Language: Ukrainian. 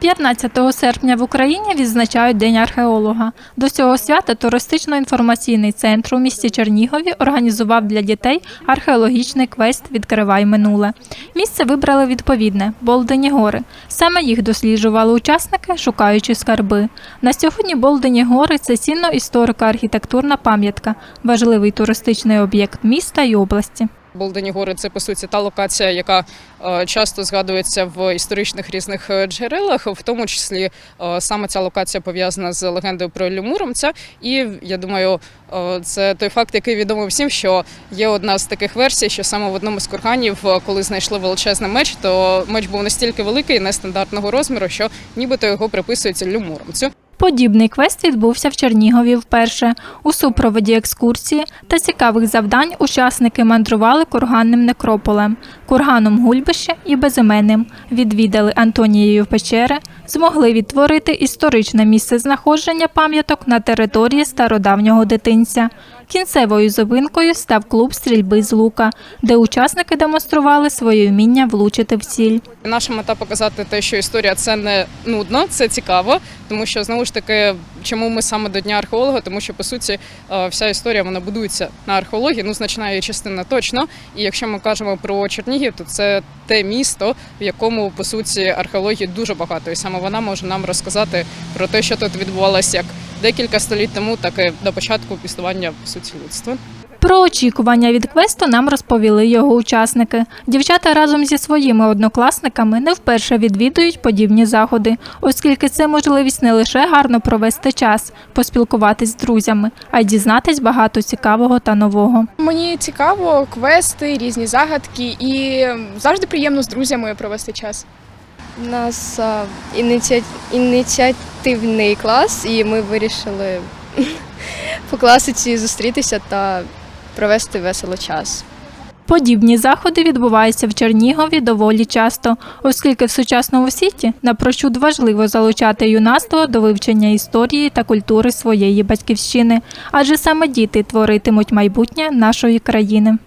15 серпня в Україні відзначають День археолога. До цього свята туристично-інформаційний центр у місті Чернігові організував для дітей археологічний квест Відкривай минуле. Місце вибрали відповідне Болдені гори. Саме їх досліджували учасники, шукаючи скарби. На сьогодні Болдені гори це цінно історико-архітектурна пам'ятка, важливий туристичний об'єкт міста і області. Болдені гори це по суті та локація, яка е, часто згадується в історичних різних е, джерелах, в тому числі е, саме ця локація пов'язана з легендою про Іллю Муромця. І я думаю, це той факт, який відомий всім, що є одна з таких версій, що саме в одному з курганів, коли знайшли величезний меч, то меч був настільки великий, нестандартного розміру, що нібито його приписують Іллю Муромцю. Подібний квест відбувся в Чернігові вперше. У супроводі екскурсії та цікавих завдань учасники мандрували курганним некрополем, курганом Гульбище і безіменним, відвідали Антонією печери, змогли відтворити історичне місце знаходження пам'яток на території стародавнього дитинця. Кінцевою зупинкою став клуб стрільби з лука, де учасники демонстрували своє вміння влучити в ціль. Наша мета показати те, що історія це не нудно, це цікаво, тому що знову ж таки, чому ми саме до дня археолога? Тому що по суті е, вся історія вона будується на археології, ну значна її частина точно. І якщо ми кажемо про Чернігів, то це те місто, в якому по суті археології дуже багато, і саме вона може нам розказати про те, що тут відбувалося як декілька століть тому, так і до початку існування по суті людства. Про очікування від квесту нам розповіли його учасники. Дівчата разом зі своїми однокласниками не вперше відвідують подібні заходи, оскільки це можливість не лише гарно провести час, поспілкуватись з друзями, а й дізнатись багато цікавого та нового. Мені цікаво квести, різні загадки і завжди приємно з друзями провести час. У нас ініці... ініціативний клас, і ми вирішили по класиці зустрітися та провести весело час. Подібні заходи відбуваються в Чернігові доволі часто, оскільки в сучасному світі напрочуд важливо залучати юнацтво до вивчення історії та культури своєї батьківщини, адже саме діти творитимуть майбутнє нашої країни.